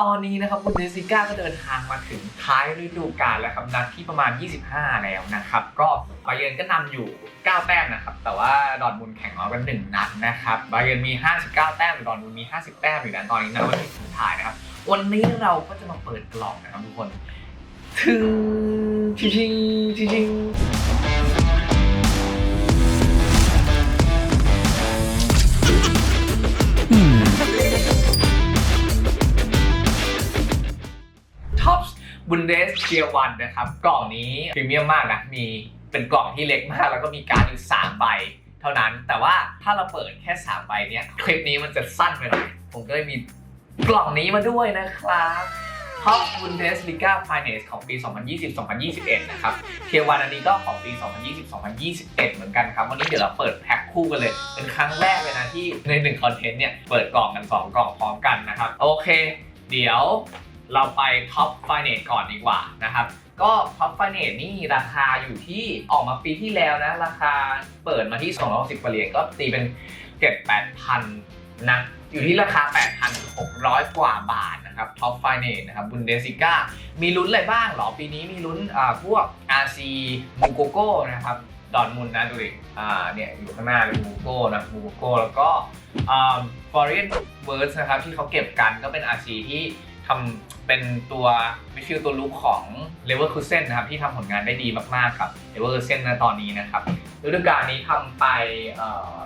ตอนนี้นะครับบุนเดสลิก้าก็เดินทางมาถึงท้ายฤดูกาลแล้วครับนัดที่ประมาณ 25 แล้วนะครับ ก็บาเยิร์นก็นำอยู่ 9 แต้มนะครับ แต่ว่าดอร์ทมุนแข่งน้อยกันหนึ่งนัดนะครับบาเยิร์นมี 59 แต้มดอร์ทมุนมี 50 แต้มอยู่นะตอนนี้นะวันที่สุดท้ายนะครับ วันนี้เราก็จะมาเปิดกล่องนะครับทุกคนถึงชิชิงชิชิง บุนเดสเทียวันนะครับ กล่องนี้พรีเมียมมากนะ มีเป็นกล่องที่เล็กมาก แล้วก็มีการดอยู่3ใบเท่านั้น แต่ว่าถ้าเราเปิดแค่3ใบเนี้ยคลิปนี้มันจะสั้นไปหน่อย ผมก็เลยมีกล่องนี้มาด้วยนะครับท็อปบุนเดสลิก้าไฟเนสของปี 2020-2021 นะครับเทียวันอันนี้ก็ของปี 2020-2021 เหมือนกันครับ วันนี้เดี๋ยวเราเปิดแพ็คคู่กันเลย เป็นครั้งแรกเลยนะที่ในหนึ่งคอนเทนต์เนี่ย เปิดกล่องกันสองกล่องพร้อมกันนะครับ โอเค เดี๋ยว เราไปท็อปไฟเนตก่อนดีกว่านะครับ ก็ท็อปไฟเนตนี่ราคาอยู่ที่ออกมาปีที่แล้วนะ ราคาเปิดมาที่210เหรียญก็ตีเป็นเก็บ8,000นะอยู่ที่ราคา 8,600 กว่าบาทนะครับท็อปไฟเนตนะครับบุนเดสิก้ามีลุ้นอะไรบ้างหรอ ปีนี้มีลุ้นอ่าพวก RC มูโกโก้นะครับดอนมุนนะดูดิอ่าเนี่ยอยู่ข้างหน้าเป็นมูโก้นะมูโก้แล้วก็อ่า Foreign Words นะครับที่เขาเก็บกันก็เป็น RC ที่ ทำเป็นตัววิฟิลตัวลุกของ l e v e r k u s e n นนะครับที่ทำผลงานได้ดีมากๆครับ l e v e r k u s e n นะตอนนี้นะครับฤดูกาลนี้ทำไปเอ่อ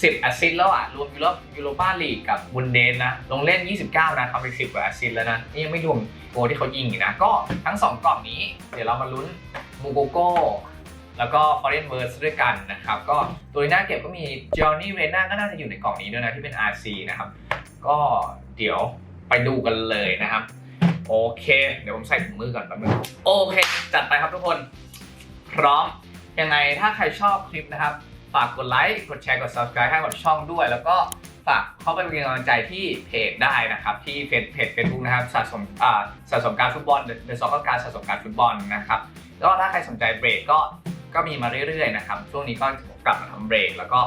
10แอสซิสต์แล้วอะ รวมยูโรยูโรปาลีกกับบุนเดนนะ ลงเล่น 29 นะทำไป10กว่าแอสซิสต์แล้วนะ นี่ยังไม่รวมโกที่เขายิงอีกนะ ก็ทั้ง 2 กล่องนี้ เดี๋ยวเรามาลุ้นมูโกโก้แล้วก็ Foreign Words ด้วยกันนะครับ ก็ตัวที่น่าเก็บก็มี Johnny r e n a ก็น่าจะอยู่ในกล่องนี้ด้วยนะ ที่เป็น RC นะครับ ก็เดี๋ยว ไปดูกันเลยนะครับ โอเค เดี๋ยวผมใส่ถุงมือก่อนแป๊บนึงโอเค จัดไปครับทุกคน พร้อมยังไงถ้าใครชอบคลิปนะครับ ฝากกดไลค์กดแชร์กด subscribe ให้กับช่องด้วย แล้วก็ฝากเข้าไปเป็นกำลังใจที่เพจได้นะครับ ที่เพจเพจเฟซบุ๊กนะครับสะสมอ่าสะสมการฟุตบอลเดอะซอกกอร์การสะสมการฟุตบอลนะครับแล้วถ้าใครสนใจเบรกก็ก็มีมาเรื่อยๆนะครับ ช่วงนี้ก็กลับมาทำเบรกแล้วก็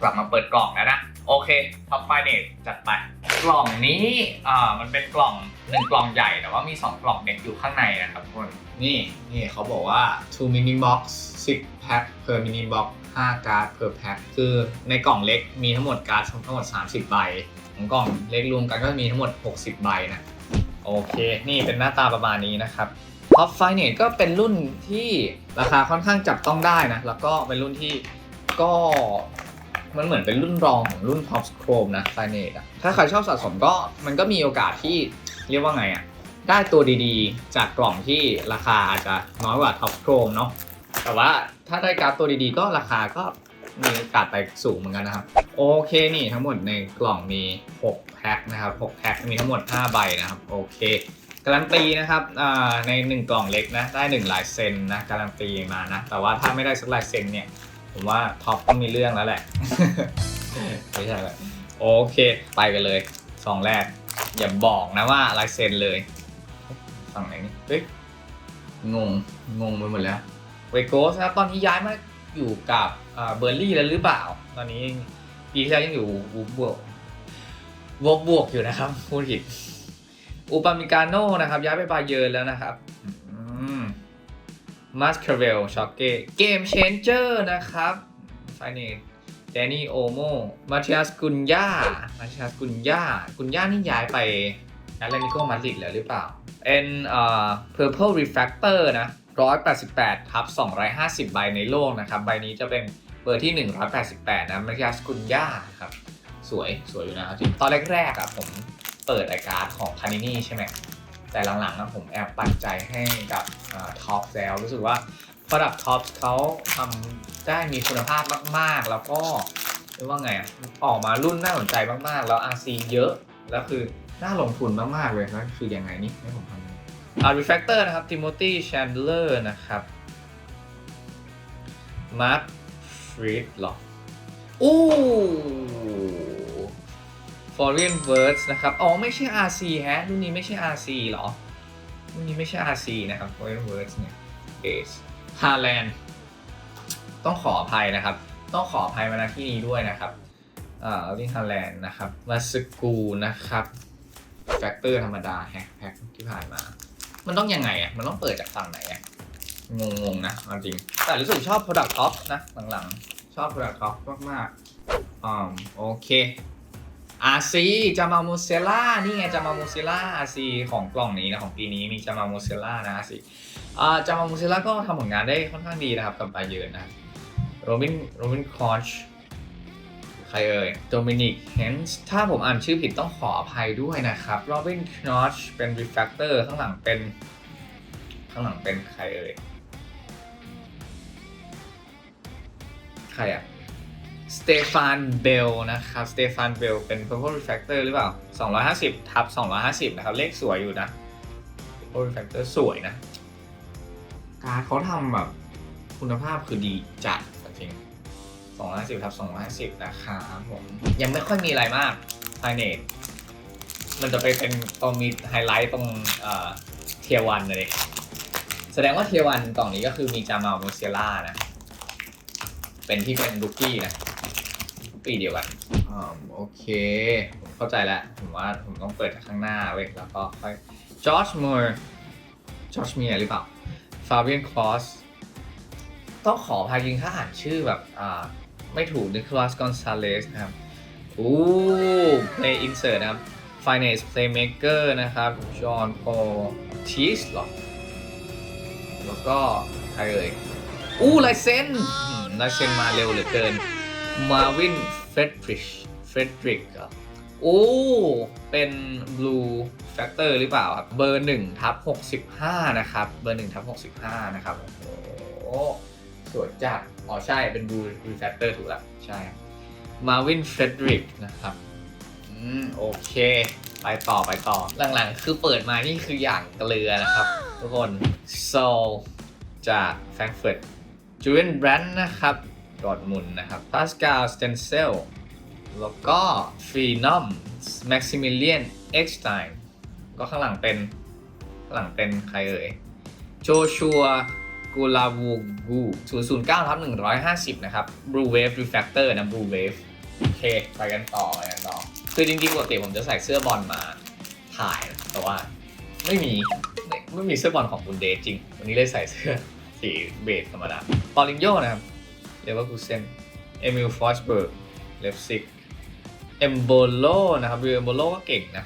กลับมาเปิดกล่องแล้วนะ โอเคท็อปไฟเนตจัดไป กล่องนี้อ่ามันเป็นกล่องหนึ่งกล่องใหญ่แต่ว่ามี2กล่องเด็กอยู่ข้างในนะครับทุกคนนี่นี่เขาบอกว่า two mini box six pack per mini box 5 การ์ด per pack คือในกล่องเล็กมีทั้งหมดการ์ดทั้งหมด 30 ใบของกล่องเล็กรวมกันก็มีทั้งหมด 60 ใบนะ โอเค นี่เป็นหน้าตาประมาณนี้นะครับ Top f i n a t e ก็เป็นรุ่นที่ราคาค่อนข้างจับต้องได้นะ แล้วก็เป็นรุ่นที่ก็ มันเหมือนเป็นรุ่นรองของรุ่น Top Chrome นะ f i n a t อะถ้าใครชอบสะสมก็มันก็มีโอกาสที่เรียกว่าไงอะได้ตัวดีๆ จากกล่องที่ราคาอาจจะน้อยกว่า Top Chrome เนาะแต่ว่าถ้าได้การ์ดตัวดีๆ ก็ราคาก็มีโอกาสไปสูงเหมือนกันนะครับ โอเคนี่ทั้งหมดในกล่องมี 6 แพ็คนะครับ 6 แพ็คมีทั้งหมด 5 ใบนะครับ โอเค การันตีนะครับใน 1 กล่องเล็กนะ ได้ 1 ลายเซ็นนะ การันตีมานะ แต่ว่าถ้าไม่ได้สักลายเซ็นเนี่ย ผมว่าท็อปต้องมีเรื่องแล้วแหละ ไม่ใช่แหละโอเค ไปกันเลยซองแรก อย่าบอกนะว่าลายเซ็นเลยฝั่งไหนนี่เฮ้ยงง งงไปหมดแล้วเวโกสนะตอนนี้ย้ายมาอยู่กับเบอร์ลี่แล้วหรือเปล่า ตอนนี้ปีที่แล้วยังอยู่วูบวกบวกบวกอยู่นะครับพูดผิดอุปามิกาโนนะครับ ย้ายไปบาเยิร์นแล้วนะครับ มัสคาเวลช็อกเกเกมเชนเจอร์นะครับไฟเนตแดนนี่โอโมมาเทียสกุนย่ามาเทียสกุนย่ากุนย่านี่ย้ายไปแอตเลติโกมาดริดแล้วหรือเปล่าเป็นเอ่อ Purple Refractor นะ188ทับ250 ใบในโลกนะครับ ใบนี้จะเป็นเบอร์ที่ 188 นะมาริยาสกุนย่าครับ สวยสวยอยู่นะครับตอนแรกๆอะผมเปิดไอการ์ดของพานินี่ใช่ไหม แต่หลังๆอะผมแอบปันใจให้กับท็อปแล้วรู้สึกว่าระดับท็อปเขาทำได้มีคุณภาพมากๆ แล้วก็เรียกว่าไงออกมารุ่นน่าสนใจมากๆ แล้ว RC เยอะ แล้วคือน่าลงทุนมากๆเลยนะคือยังไงนี่ให้ผมทำยังไงอ่า refactor นะครับ Timothy Chandler นะครับ Mark Fried หรออู้ Foreign Words นะครับ อ๋อ ไม่ใช่ RC ฮะ รุ่นนี้ไม่ใช่ RC หรอ รุ่นนี้ไม่ใช่ RC นะครับ Foreign Words เนี่ย Base Haaland ต้องขออภัยนะครับ ต้องขออภัยมาณที่นี้ด้วยนะครับ เอ่าลิงฮาแลนด์นะครับมาสกูนะครับแฟกเตอร์ธรรมดาแฮกแพ็กที่ผ่านมา มันต้องยังไงอะ มันต้องเปิดจากฝั่งไหนอะ งงๆนะจริง แต่รู้สึกชอบ Product Top นะ หลังๆ ชอบ Product Top มากๆอ่าโอเค RC จามามูเซล่านี่ไงจามามูเซล่า RC ของกล่องนี้นะของปีนี้มีจามามูเซล่านะ RC อ่าจามามูเซล่าก็ทำผลงานได้ค่อนข้างดีนะครับกับบาเยิร์นนะโรบินโรบินคอชใครเอ่ยโดมินิกเฮนส์ถ้าผมอ่านชื่อผิดต้องขออภัยด้วยนะครับโรบินคอชเป็น refactor ข้างหลังเป็นข้างหลังเป็นใครเอ่ยใครอะ สเตฟานเบลนะครับสเตฟานเบลเป็น Purple Refractor หรือเปล่า 250ทับ250 นะครับ เลขสวยอยู่นะ Purple Refractor สวยนะ การเขาทำแบบคุณภาพคือดีจัดจริง250ทับ250 นะครับผม ยังไม่ค่อยมีอะไรมากไฮเนตมันจะไปเป็นตรงมีไฮไลท์ตรงเทียวันเลย แสดงว่าเทียวันกล่องนี้ก็คือมีจามามูเซล่านะ เป็นที่เป็นลูกี้นะ ปีเดียวกันอ่าโอเค ผมเข้าใจแล้ว ผมว่าผมต้องเปิดจากข้างหน้าเว้ยแล้วก็ค่อยจอร์จมูร์จอร์จเมียหรือเปล่าฟาเบียนคลอสต้องขอพายิงถ้าอ่านชื่อแบบอ่าไม่ถูกนิโคลัสกอนซาเลสนะครับอู้ play insert นะครับ finance playmaker นะครับ จอห์นโพชีสหรอ แล้วก็ใครเอ่ยอู้ลายเซ็นลายเซ็นมาเร็วเหลือเกิน มาวินเฟดริชเฟดริกเหรอโอ้ เป็น Blue Factor หรือเปล่าครับ เบอร์1ทับ65 นะครับ เบอร์1ทับ65 นะครับ โอ้โหสวยจัดอ๋อใช่เป็น Blue Refactor ถูกแล้วใช่มาวินเฟดริกนะครับอืมโอเค ไปต่อไปต่อ หลังๆ คือเปิดมานี่คืออย่างเกลือนะครับ ทุกคนโซลจากแฟรงก์เฟิร์ตจูเลียนแบรนด์นะครับ ดอร์ทมุนนะครับพาสกาลสเตนเซลแล้วก็ฟีนอมแม็กซิมิเลียนเอ็กซ์ไตน์ก็ข้างหลังเป็นข้างหลังเป็นใครเอ่ยโจชัวกูลาวูกู009ทับ150 นะครับ Blue Wave Refractor นะ Blue Wave โอเค ไปกันต่อไปกันต่อ คือจริงๆปกติผมจะใส่เสื้อบอลมาถ่าย แต่ว่าไม่มีไม่ไม่มีเสื้อบอลของคุณเดชจริง วันนี้เลยใส่เสื้อสีเบจธรรมดาปอลิงโยนะครับ เลเวอร์คูเซนเอมิลฟอสเบิร์กเลฟซิกเอมโบโลนะครับเอมโบโลก็เก่งนะ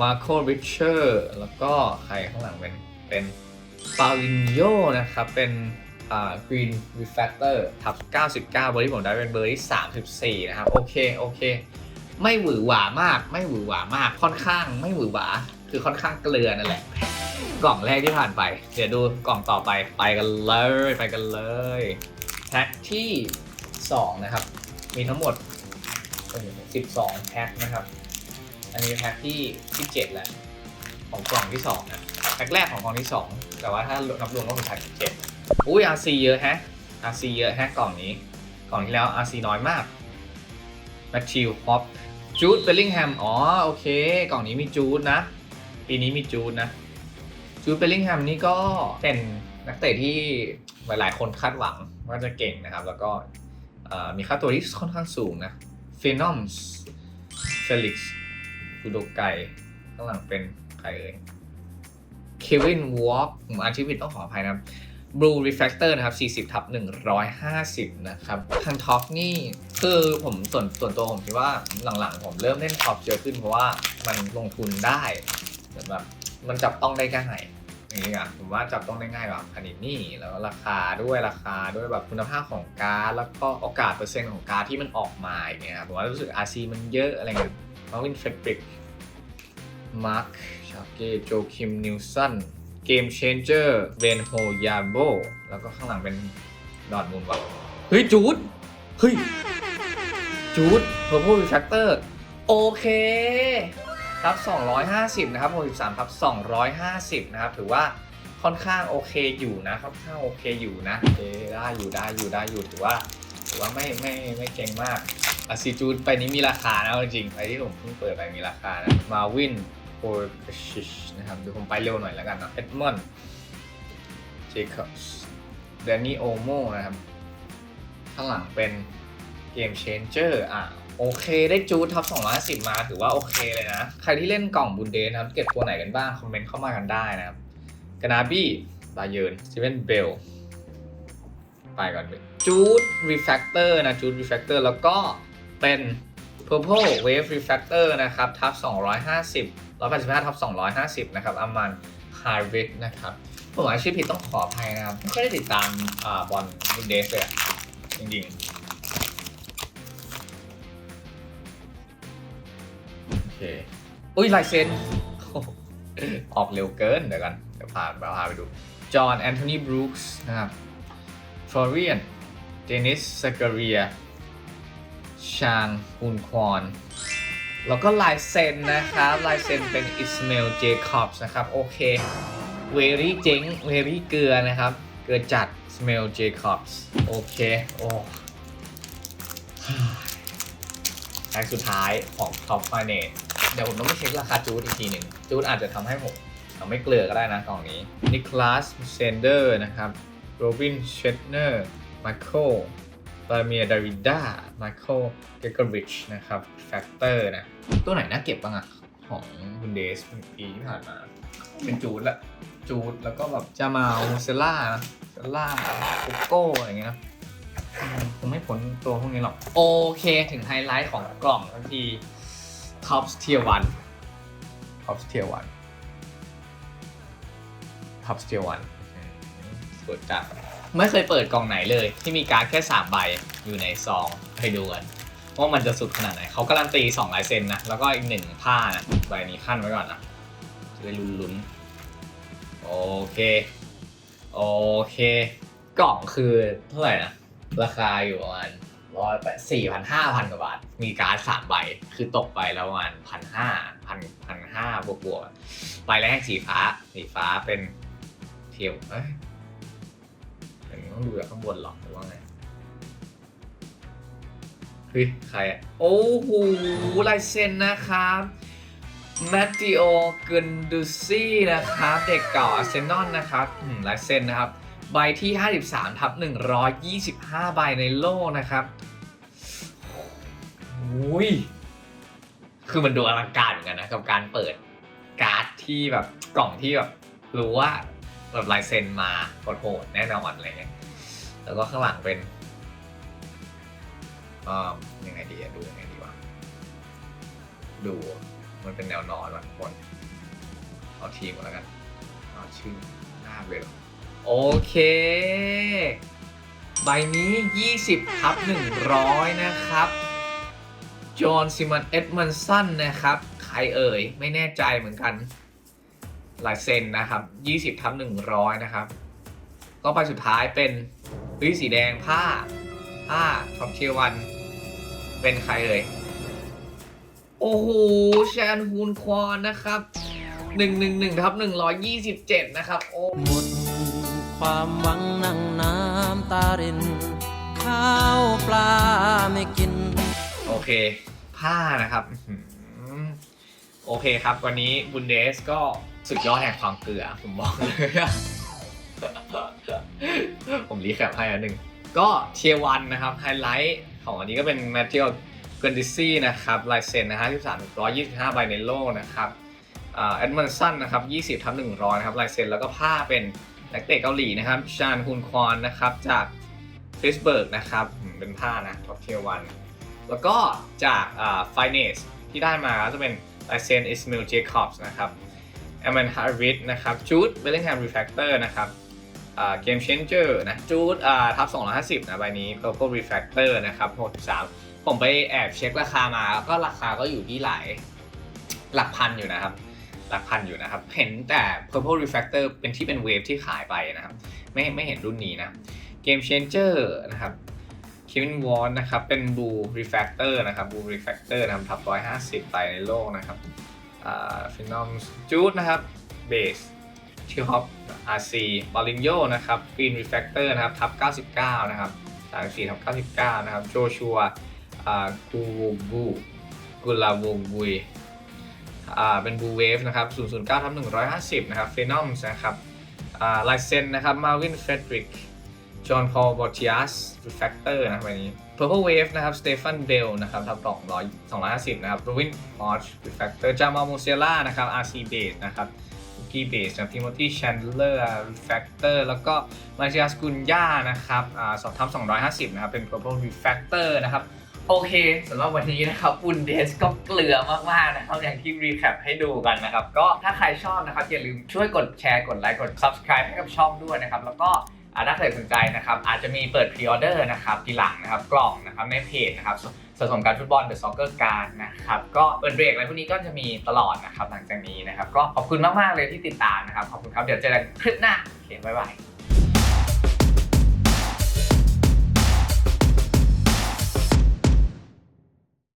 มาโคริชเชอร์แล้วก็ใครข้างหลังเป็นเป็นปาลินโยนะครับ เป็นอ่ากรีนรีแฟคเตอร์ทับ 99 เบอร์ที่ผมได้เป็นเบอร์ที่ 34 นะครับ โอเค โอเค ไม่หวือหวามาก ไม่หวือหวามาก ค่อนข้างไม่หวือหวา คือค่อนข้างเกลือนั่นแหละ กล่องแรกที่ผ่านไป เดี๋ยวดูกล่องต่อไป ไปกันเลย ไปกันเลย พ็คที่ 2 นะครับ มีทั้งหมด 12 แพ็คนะครับ อันนี้เป็นแพ็คที่ที่7แหละของกล่องที่2นะแพ็คแรกของกล่องที่ 2 แต่ว่าถ้านับรวมก็เป็นแพ็คที่7อุ้ย RC เยอะแฮะ RC เยอะแฮะกล่องนี้ กล่องที่แล้ว RC น้อยมากแมทธิวฮอปจูดเบลลิงแฮมอ๋อโอเค กล่องนี้มีจูดนะ ปีนี้มีจูดนะจูดเบลลิงแฮมนี่ก็เป็นนักเตะที่หลายๆ คนคาดหวัง ว่าจะเก่งนะครับ แล้วก็มีค่าตัวที่ค่อนข้างสูงนะฟีนอมส์เฟลิกซ์คูโดไกข้างหลังเป็นใครเอ่ยเควินวอล์กผมอ่านชื่อผิดต้องขออภัยนะครับ Blue Refractor นะครับ 40 ทับ 150 นะครับทางท็อปนี่คือผมส่วนส่วนตัวผมคิดว่าหลังๆ ผมเริ่มเล่นท็อปเยอะขึ้นเพราะว่ามันลงทุนได้แบบมันจับต้องได้ง่ายอย่าง นี้อะผมว่าจับต้องได้ง่ายกว่าคานินี่แล้วราคาด้วยราคาด้วยแบบคุณภาพของการ์ดแล้วก็โอกาสเปอร์เซ็นต์ของการ์ดที่มันออกมาอย่างเงี้ยผมว่ารู้สึก RC มันเยอะอะไรเงี้ยมาวินเฟดริกมาร์คชาเกโจคิมนิวสันเกมเชนเจอร์เวนโฮยาโบแล้วก็ข้างหลังเป็นดอดมูลว่ะเฮ้ย จูดเฮ้ย จูดเพอร์ l ล Refractor โอเค ครับ250นะครับ63ครับ250นะครับถือว่าค่อนข้างโอเคอยู่นะค่อนข้างโอเคอยู่นะโอได้อยู่ได้อยู่ได้อยู่ถือว่าถือว่าไม่ไม่ไม่เก่งมากอาซีจูดไปนี้มีราคานะเอาจริงๆไปที่ผมเพิ่งเปิดไปมีราคานะมาวินโอร์ชิชนะครับเดี๋ยวผมไปเร็วหน่อยแล้วกันนะเอ็ดมอนด์เจคอบส์แดนนี่โอโมนะครับ ข้างหลังเป็นเกมเชนเจอร์อะ โอเคได้จูดท็อป250 มาถือว่าโอเคเลยนะ ใครที่เล่นกล่องบุนเดนะครับ เก็บตัวไหนกันบ้าง คอมเมนต์เข้ามากันได้นะครับกนาบี้บาเยิร์นสตีเวนเบลไปก่อนจูดรีแฟกเตอร์นะจูดรีแฟกเตอร์แล้วก็เป็น Purple Wave Refractor นะครับทับ250 185ทับ250 นะครับอามัน High r i d นะครับผมอาชื่อผิดต้องขออภัยนะครับ ไม่ค่อยได้ติดตามบอลบุนเดสเลยอะจริงๆ อเคอุ้ยลายเซ็นออกเร็วเกินเดี๋ยวกัน เดี๋ยวพาพาไปดู จอห์นแอนโทนีบรูคส์นะครับฟลอเรียน เดนิสซากเรีย ชางฮุนควอน แล้วก็ลายเซ็นนะครับ ลายเซ็นเป็นอิสมา l ลเจคอบส์นะครับ โอเค เวรี่เจ๋ง เวรี่เกลือนะครับ เกลือจัดสเมล เจคอบส์ โอเค โอ้ ท้ายสุดท้ายของ Top f i n a n c e เดี๋ยวผมต้องไปเช็คราคาจูดอีกทีหนึ่งจูดอาจจะทำให้ผมทำไม่เกลือก็ได้นะกล่องนี้นิคลัสเซนเดอร์นะครับโรบินเชตเนอร์มาโคบาเมียดาริด้ามาโคเกเกอริชนะครับแฟกเตอร์นะ ตัวไหนน่าเก็บบ้างอะของคุณเดสปีที่ผ่านมา เป็นจูดละจูดแล้วก็แบบจามาลเซล่าเซล่าโกโก้อะไรอย่างเงี้ยนะ งไม่พ้นตัวพวกนี้หรอก โอเคถึงไฮไลท์ของกล่องทันที Top Tier 1 Top Tier 1 Top Tier 1อืมสวยจัดไม่เคยเปิดกล่องไหนเลย ที่มีการดแค่ 3 ใบอยู่ในซองให้ดูกันว่ามันจะสุดขนาดไหน เขาการันตี2ลายเซ็นนะ แล้วก็อีกหนึ่งผ้านะใบนี้ขั้นไว้ก่อนนะจะได้ลุ้นๆ โอเค โอเค กล่องคือเท่าไหร่นะ ราคาอยู่ประมาณร้อยแปดสี่พันห้าพันกว่าบาท มีการ์ดสามใบ คือตกไปแล้วประมาณพันห้าพันพันห้าบวกบวกๆใบแรกสีฟ้า สีฟ้าเป็นเทียวเอ้ยต้องดูจากข้างบนหรอกหรือว่าไงเฮ้ยใครอะ โอ้โหลายเซ็นนะครับมตติโอเกนดูซี่นะครับ เด็กเก่าอาร์เซนอลนะครับลายเซ็นนะครับ ใบที่ 53ทับ125 ใบในโลกนะครับอุ้ย คือมันดูอลังการเหมือนกันนะกับการเปิดการ์ดที่แบบกล่องที่แบบรู้ว่าแบบลายเซ็นมาโหดแน่นอนอะไรเงี้ย แล้วก็ข้างหลังเป็นอ่ายังไงดีอะดูยังไงดีวะ ดูมันเป็นแนวนอนว่ะคน เอาทีมก่อนแล้วกัน เอาชื่อหน้าเลยเหรอ โอเค ใบนี้ 20ทับ100 นะครับ จอห์นซิมันเอ็ดมันสันนะครับ ใครเอ่ย ไม่แน่ใจเหมือนกันลายเซ็นนะครับ 20ทับ100 นะครับ ก็ใบสุดท้ายเป็นเฮ้ยสีแดงผ้า ผ้าท็อปเทียวัน เป็นใครเอ่ย โอ้โห แชนฮูนควอนนะครับ 111ทับ127 นะครับ โอ้หมด ความหวังนั่งน้ำตาริน ข้าวปลาไม่กิน โอเค ผ้านะครับโอเคครับ วันนี้บุนเดสก็สุดยอดแห่งความเกลือ ผมบอกเลย ผมรีแคปให้อันหนึ่ง ก็เทียวันนะครับ ไฮไลท์ของอันนี้ก็เป็นแมทเทียลเกนดิซี่นะครับลายเซ็นนะฮะ13 125 ใบในโลกนะครับแอดมันสันนะครับ 20ทับ100 นะครับลายเซ็นแล้วก็ผ้าเป็น นักเตะเกาหลีนะครับชานฮุนควอนนะครับจากฟิสเบิร์กนะครับเป็นผ้านะท็อปเทียวันแล้วก็จากไฟเนสที่ได้มาก็จะเป็นลเซนอิสมิลเจคอบส์นะครับแอม n นฮาริสนะครับจูดเบลลิงแฮมรีแฟกเตอร์นะครับเกมเชนเจอร์นะจูดทับ250นะใบนี้ Purple Refractor นะครับ63ผมไปแอบเช็คราคามาก็ราคาก็อยู่ที่หลายหลักพันอยู่นะครับ หลักพันอยู่นะครับ เห็นแต่ Purple Refractor เป็นที่เป็นเวฟที่ขายไปนะครับ ไม่ไม่เห็นรุ่นนี้นะ Game Changer นะครับคิวินวอนนะครับ เป็นบูรีแฟกเตอร์นะครับบูรีแฟกเตอร์นะครับทับ150ไปในโลกนะครับอ่าฟินอมจูดนะครับเบสชิฮอปอาร์ซีบอลินโยนะครับกรีนรีแฟกเตอร์นะครับทับ99นะครับ34ทับ99นะครับโจชัวอ่ากูบูกุลาวูบุย อ่าเป็นบูเวฟนะครับ009ทับ150 นะครับฟินอมนะครับอ่าลายเซนนะครับมาวินเฟดริกจอห์นพอลบอติอัสรีแฟกเตอร์นะครับอันนี้ Purple Wave นะครับสเตฟานเบลนะครับทับกล่องร้อยสองร้อยห้าสิบนะครับรูวินพอชรีแฟกเตอร์จามาโมเซล่านะครับ RC Base นะครับกีเบสนะทิโมธีแชนเลอร์รีแฟกเตอร์แล้วก็มาเชียสกุนย่านะครับอ่าสอบทับ250 นะครับ เป็น Purple Refactor นะครับ โอเคสำหรับวันนี้นะครับบุนเดสก็เกลือมากๆนะครับอย่างที่รีแคปให้ดูกันนะครับก็ถ้าใครชอบนะครับอย่าลืมช่วยกดแชร์กดไลค์กด Subscribe ให้กับช่องด้วยนะครับแล้วก็ถ้าใครสนใจนะครับอาจจะมีเปิดพรีออเดอร์นะครับทีหลังนะครับกล่องนะครับในเพจนะครับสะสมการฟุตบอลเดอะซ็อกเกอร์การนะครับก็เปิดเบรกอะไรพวกนี้ก็จะมีตลอดนะครับหลังจากนี้นะครับก็ขอบคุณมากๆเลยที่ติดตามนะครับขอบคุณครับเดี๋ยวเจอกันคลิปหน้าโอเคบ๊ายบาย